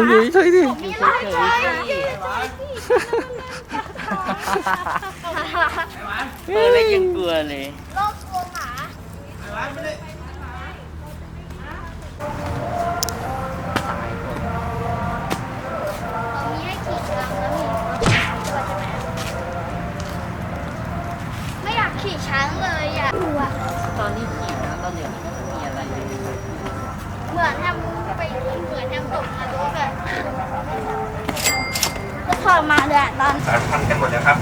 มอยู่เฉยๆดิมีอะไรใจเออเล็กยังกลัวเลย โลกกลัวหมาเขามีให้ขี่ช้างแล้วมีรถช้างด้วยใช่ไหมไม่อยากขี่ช้างเลยอะกลัว ตอนนี้ขี่นะตอนเดี๋ยวนี้ไม่มีอะไรเลย เหมือนแฮมไปเหมือนแฮมตกนรกอะก็ทรมานเลยอะตอน สารพันกันหมดแล้วครับ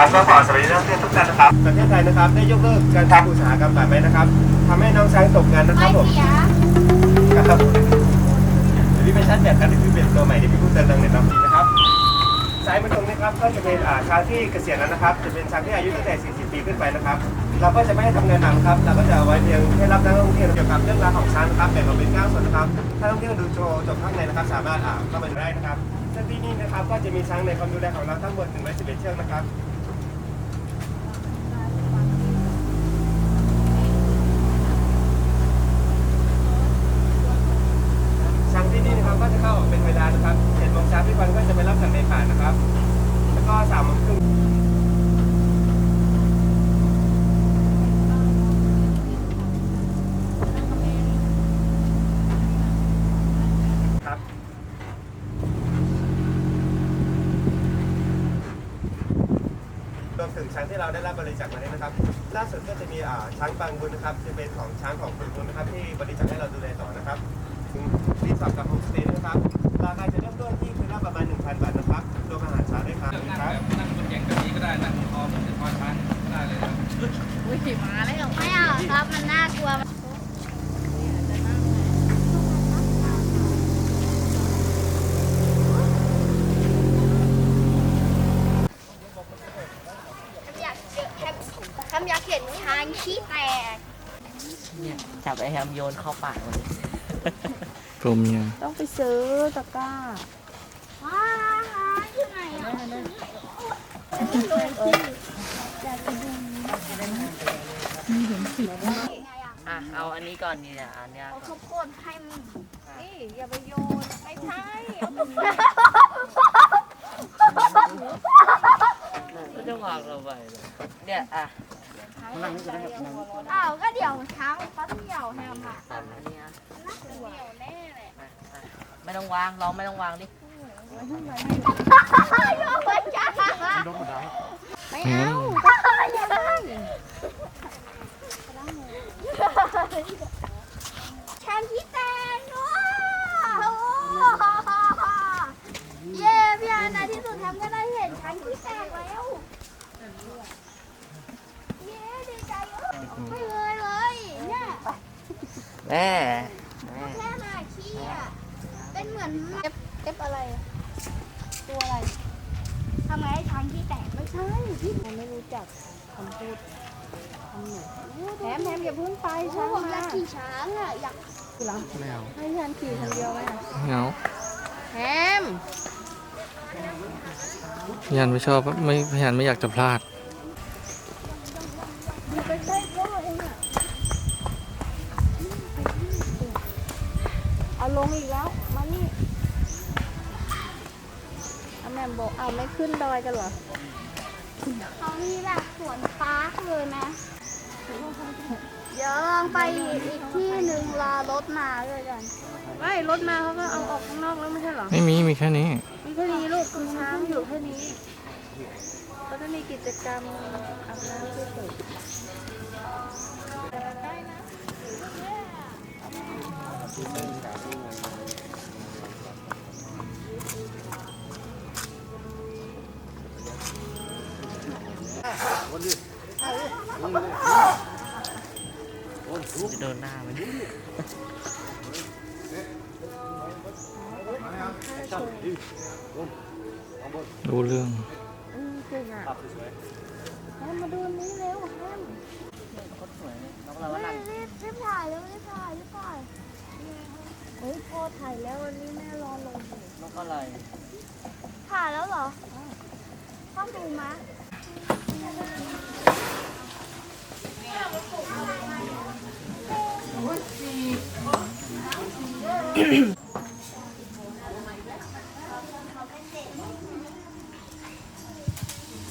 ครับก็ขอสวัสดีนักท่องเที่ยวทุกท่านนะครับประเทศไทยนะครับได้ยกเลิกการทำอุตสาหกรรมป่าไม้นะครับทำให้น้องช้างตกงานนะคไม่รับผมเสียครับเดี๋ยวพี่เป็นชั้นแบบกันเดี๋ยวพี่เป็นตัวใหม่เดี๋ยวพี่พูดเติมเรื่องหน่อยนะครับนะครับซ้ายมือตรงนี้ครับก็จะเป็นอ่าช้างที่เกษียณแล้วนะครับ จะเป็นช้างที่อายุตั้งแต่ 40 ปีขึ้นไปนะครับ เราก็จะไม่ให้ทำงานหนักครับ เราก็จะเอาไว้เพียงให้รับนักท่องเที่ยวเกี่ยวกับเรื่องราวของช้างนะครับแบ่งออกเป็น9ส่วนนะครับ ถ้าท่องเที่ยวดูโชว์จบข้างในนะครับ สามารถอ่าเข้ามาดูได้นะครับซึ่งที่นี่นะครับก็จะมีช้างในความดูแลของเราทั้งหมด111เชือกนะครับ ช้างที่นี่นะครับก็จะเข้าออกเป็นเวลานะครับเจ็ดโมงเช้า พี่วันก็จะไปรับจากในป่านะครับ แล้วก็สามโมงครึ่งครับรวมถึงช้างที่เราได้รับบริจาคมาด้วยนะครับ ล่าสุดก็จะมีอ่าช้างบางบุญนะครับจะเป็นของช้างของคุณบุญนะครับ ที่บริจาคให้เราดูแลต่อนะครับถึงรีสอร์ทกับโฮมสเตย์นะครับ ไม่เอาครับมันน่ากลัวอยากเจอแฮมแฮมอยากเห็นช้างขี้แตกเนี่ยจับไอ้แฮมโยนเข้าปากมันเลยตัวเมียต้องไปซื้อตะกร้าว้าวอยู่ไหนอะ อะเอาอันนี้ก่อนนี่เนี่ยอันเนี้ยเอาก่ข้าอนวโพดให้มันนี่อย่าไปโยนไม่ใช่ก็จะวางเราไปเลยเนี่ยอะอ้าวก็เดี๋ยวช้างเขาเที่ยวแฮมอะตามอันเนี้ยน่ากลัวแน่เลยอะอะไม่ต้องวางลองไม่ต้องวางดิไม่เอา ช้างขี้แตกว้าวเย้พี่อาในที่สุดแฮมก็ได้เห็นช้างขี้แตกแล้วเย้ดีใจเยอะไม่เลยเลยเนี่ยแม่แม่แค่มาขี้อะเป็นเหมือนเอฟเอฟอะไร ตัวอะไรทำไงให้ช้างขี้แตกไม่ใช่พี่มันไม่รู้จักคำพูด แถมแถมอย่าเพิ่งไปช้างผมอมายากขี่ช้างอะอยากหลังไม่เอาให้ฉันขี่คนเดียวไหมอะเหงาแถมพยานไม่ชอบไม่พยานไม่อยากจะพลาด อยู่ใกล้ๆก็เองอะเอาลงอีกแล้ว มานี่อาแม่มบอกเอาไม่ขึ้นดอยกันเหรอ เขามีแบบสวนปาร์คเลยนะ เดี๋ยวลองไปอีกที่หนึ่งรอรถมาด้วยกันไม่รถมาเขาก็เอาออกข้างนอกแล้วไม่ใช่เหรอ ไม่มีมีแค่นี้ มีแค่นี้ลูกคือช้างอยู่แค่นี้เขาจะมีกิจกรรมอาบน้ำที่สุด จะโดนหน้ามันรู้เรื่องอืมเก่งอะแฮมมาดูอันนี้เร็วแฮมโคตรสวยเลยน้องเราว่ารีนั่งบรีบรีบถ่ายเร็วรีบถ่ายรีบถ่ายเฮ้ยพ่อถ่ายแล้ววันนี้แม่รอลงอยู่นกอะไร ถ่ายแล้วเหรอต้องดูมะ ส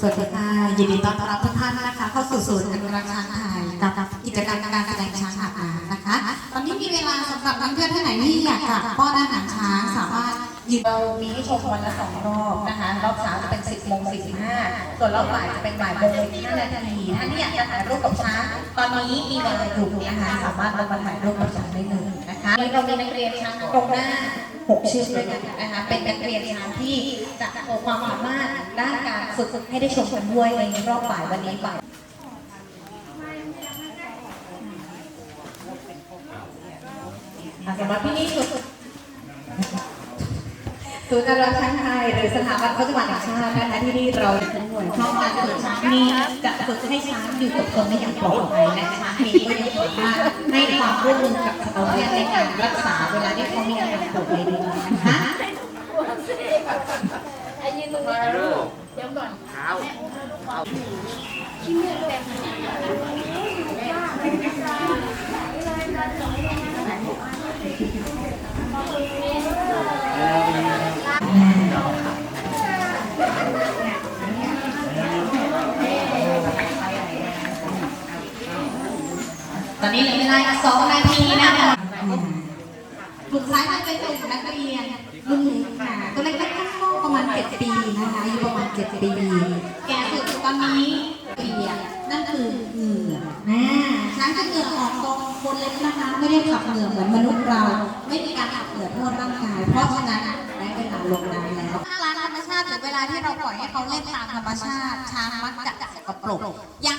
วัสดีค่ะยินดีต้อนรับทุกท่านนะคะ เข้าสู่ศูนย์อนุรักษ์ช้างไทยกับกิจกรรมการแสดงช้างอาบน้ำนะคะ ตอนนี้มีเวลาสำหรับนักเที่ยวท่านไหนที่อยากจะป้อนอาหารช้างสามารถ ยืนเรามีให้ชมวันละสองรอบนะคะ รอบเช้าจะเป็น 10โมง45 ส่วนรอบบ่ายจะเป็นบ่ายโมง5นาทีท่านที่อยากจะถ่ายรูปกับช้างตอนนี้มีเวลาอยู่นะคะ สามารถลงมาถ่ายรูปกับช้างได้เลยนะคะวันนี้เรามีนักเรียนช้างตรงหน้าหกชื่อด้วยกันนะคะ เป็นนักเรียนช้างที่จะโชว์ความสามารถด้านการฝึกให้ได้ชมกันด้วยในรอบบ่ายวันนี้บ่ายอะสำหรับที่นี่สุด ศูนย์อนุรักษ์ช้างไทยหรือสถาบันพัฒนาแห่งชาตินะคะที่นี่เราเป็นหน่วยช่องการฝึกช้างนี้จะฝึกให้ช้างอยู่กับคนได้อย่างปลอดภัยและช้างนี้ก็ยังสามารถให้ความร่วมมือกับสัตวแพทย์ในการรักษาเวลาที่เขามีอาการป่วยในเรือนนะคะตอนนี้ นี่เหลือเวลาอีกสองนาทีนะคะกลุ่มซ้ายจะเป็นกลุ่มนักเรียนรุ่นเล็กค่ะตัวเล็กๆก็ประมาณ7ปีนะคะอายุประมาณ7ปี แกสุดตอนนี้ปีอะนั่นคือเหงื่ออ่าช้างจะเหงื่อออกตรงคนเล็กนะคะ ไม่ได้ขับเหงื่อเหมือนมนุษย์เรา ไม่มีการขับเหงื่อทั่วร่างกาย เพราะฉะนั้นได้เวลาลงน้ำแล้วร้านธรรมชาติถึงเวลาที่เราปล่อยให้เขาเล่นตามธรรมชาติ ช้างมักจะสกปรกย่าง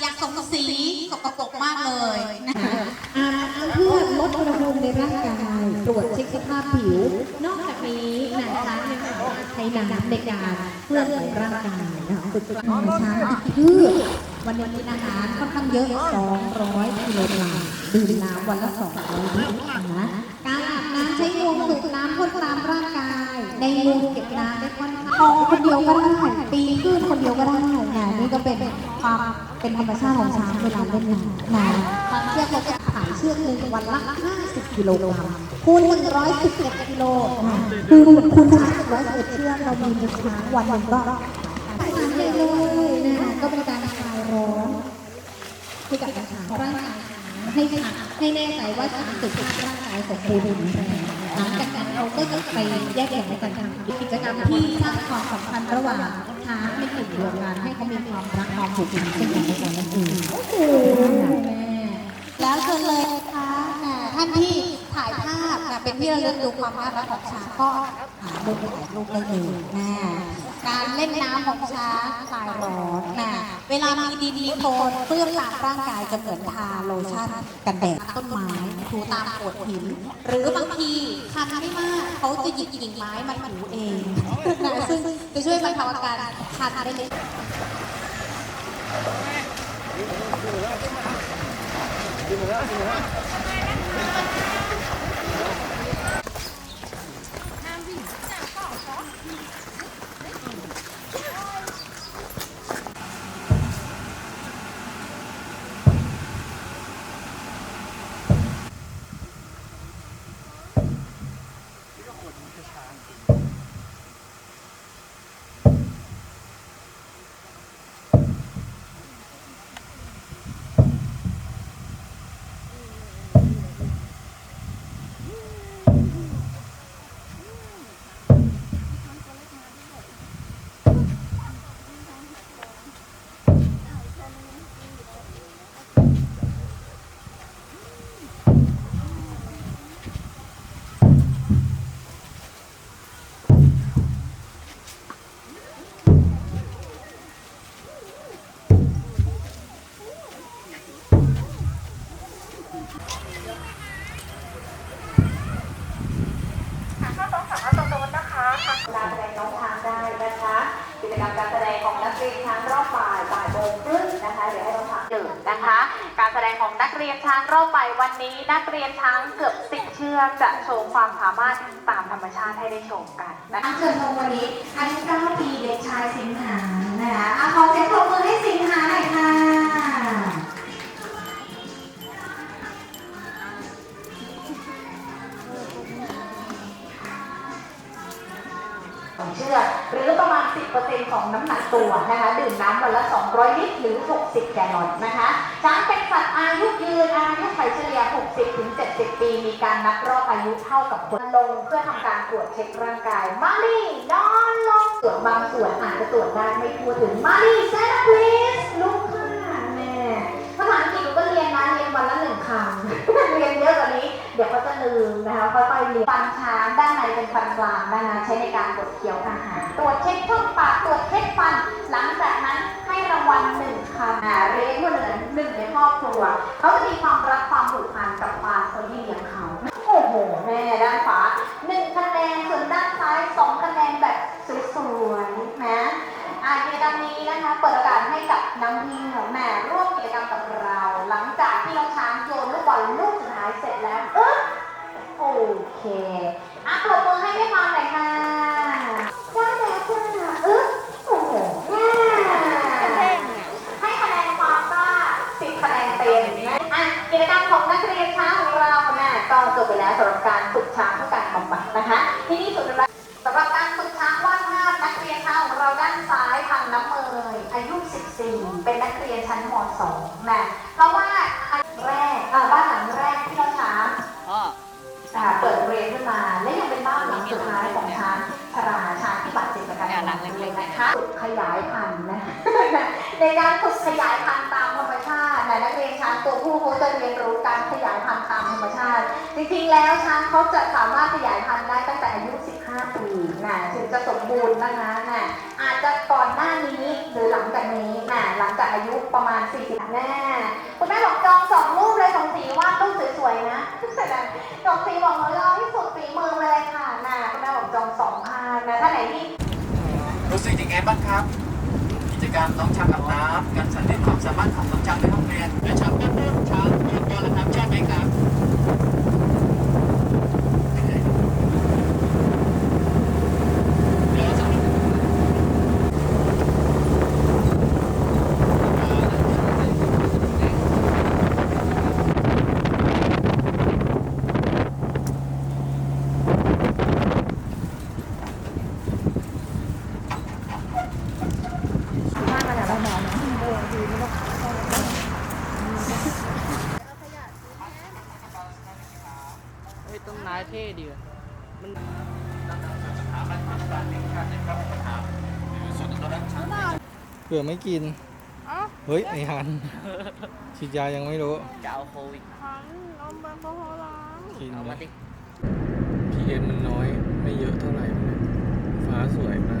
อย่าง สีสกปรกมากเลยนะคะอาเพื่อลดอุณหภูมิในร่างกายตรวจเช็คสภาพผิว นอกจากนี้นายช้างยังสามารถใช้น้ำในการเพื่อของร่างกายนะคะฝึกนาช้างพืชวันนี้นอาหารค่อนข้างเยอะ 200กิโลกรัมดื่มน้ำวันละ200ลิตรนะการอาบน้ำใช้งวงสูบน้ำพ่นตามร่างกาย ในงวงเก็บน้ำได้ค่อนข้างคนเดียวก็ได้ปีขึ้นคนเดียวก็ได้นะนี่ก็เป็น ความเป็นธรรมชาติของช้างเวลาเล่นน้ำนะความเชือกเราจะขายเชือกหนึ่งวันละ 50 กิโลกรัมคูณ111กิโลคือคูณ111เชือกเรามีหนึ่ช้างวันหนึ่งก็ขายได้เลยนะก็เป็นการคลายร้อนให้กับช้างร่างกายช้างให้ช้างให้แน่ใจว่าช้างสุขภาพร่างกายสมบูรณ์แข็งแรงหลังจากนั้น เราก็จะไปแยกแยะกันทำกิจกรรมที่สร้างความสัมพันธ์ระหว่างช้างในกลุ่มเดียวกันให้เขามีความรักความผูกพันซึ่งกันและกันนั่นเองโอ้โหแม่แล้วเชิญเลยนะคะอ่าท่านที่ ถ่ายภาพนะเป็นที่ระลึกดูความน่ารักของช้างก็หามุมถ่ายรูปได้เลยนะการเล่นน้ำของช้างคลายร้อนนะเวลามีดีดีโคนเปื้อนตามร่างกายจะเหมือนทาโลชั่นกันแดดต้นไม้ถูตามโขดหิน หรือบางทีคันไม่มากเขาจะหยิบกิ่งไม้มาถูเองนะซึ่งจะช่วยบรรเทาอาการคันได้เล็กการ นี้นักเรียนช้างเกือบสิบเชือกจะโชว์ความสามารถตามธรรมชาติให้ได้ชมกันนะคะเชิญชมวันนี้อายุ9ปีเด็กชายสิงหานะคะอะขอเสียงปรบมือให้สิงหาหน่อยค่ะคของเชือกหรือประมาณ 10%ของน้ำหนักตัวนะคะ ดื่มน้ำวันละ 200 ลิตรหรือ 60 แกลลอนนะคะช้างเป็นสัตว์อายุยืนอายุไขเฉลี่ย 60 ปี มีการนับรอบอายุเท่ากับคนลงเพื่อทำการตรวจเช็คร่างกาย มาลี่นอนลงตรวจบางส่วนอาจจะตรวจได้ไม่ทั่วถึง มาลี่เซนพลีสลุกขึ้นแม่ภาษาอังกฤษหนูก็เรียนนะเรียนวันละหนึ่งคำเรียนเยอะกว่านี้ เดี๋ยวเขาจะลืมนะคะค่อยๆเรียนฟันช้างด้านในเป็นฟันกลางนะคะใช้ในการบดเคี้ยวอาหารตรวจเช็คช่องปากตรวจเช็คฟันหลังจากนั้นให้รางวัลหนึ่งคำเรียกว่าเหมือนหนึ่งในครอบครัวเขา การฝึกขยายพันธุ์ตามธรรมชาตินะนักเรียนช้างตัวผู้เขาจะเรียนรู้การขยายพันธุ์ตามธรรมชาติ จริงๆ แล้วช้างเขาจะสามารถขยายพันธุ์ได้ตั้งแต่อายุ 15 ปีนะถึงจะสมบูรณ์นะคะนะอาจจะก่อนหน้านี้หรือหลังจากนี้นะหลังจากอายุประมาณ 40แน่คุณแม่บอกจองสองรูปเลยสองสีวาดรูปสวยๆนะสองสีบอกเราที่สุดฝีมือเลยค่ะนะคุณแม่บอกจองสองพันนะถ้าไหนที่รู้สึกยังไงบ้างครับ กิจกรรน้องช้างกับน้ำการสาธิตความสามารถของน้องช้างในห้องเรียนและช้างแป๊บนึงช้างหยุดก่อนแล้วครับใช่ไหมครับเดี๋ยวสำหรับ เฮ้ยต้นไม้เท่ดีว่ะมัน เผื่อไม่กินเฮ้ย ไอฮัน ฉีดยายังไม่รู้ จะเอาโควิดทั้งเอาแอลกอฮอล์ล้าง กินเอาแล้มาวดิ PM มันน้อย ไม่เยอะเท่าไหร่ฟ้าสวยมาก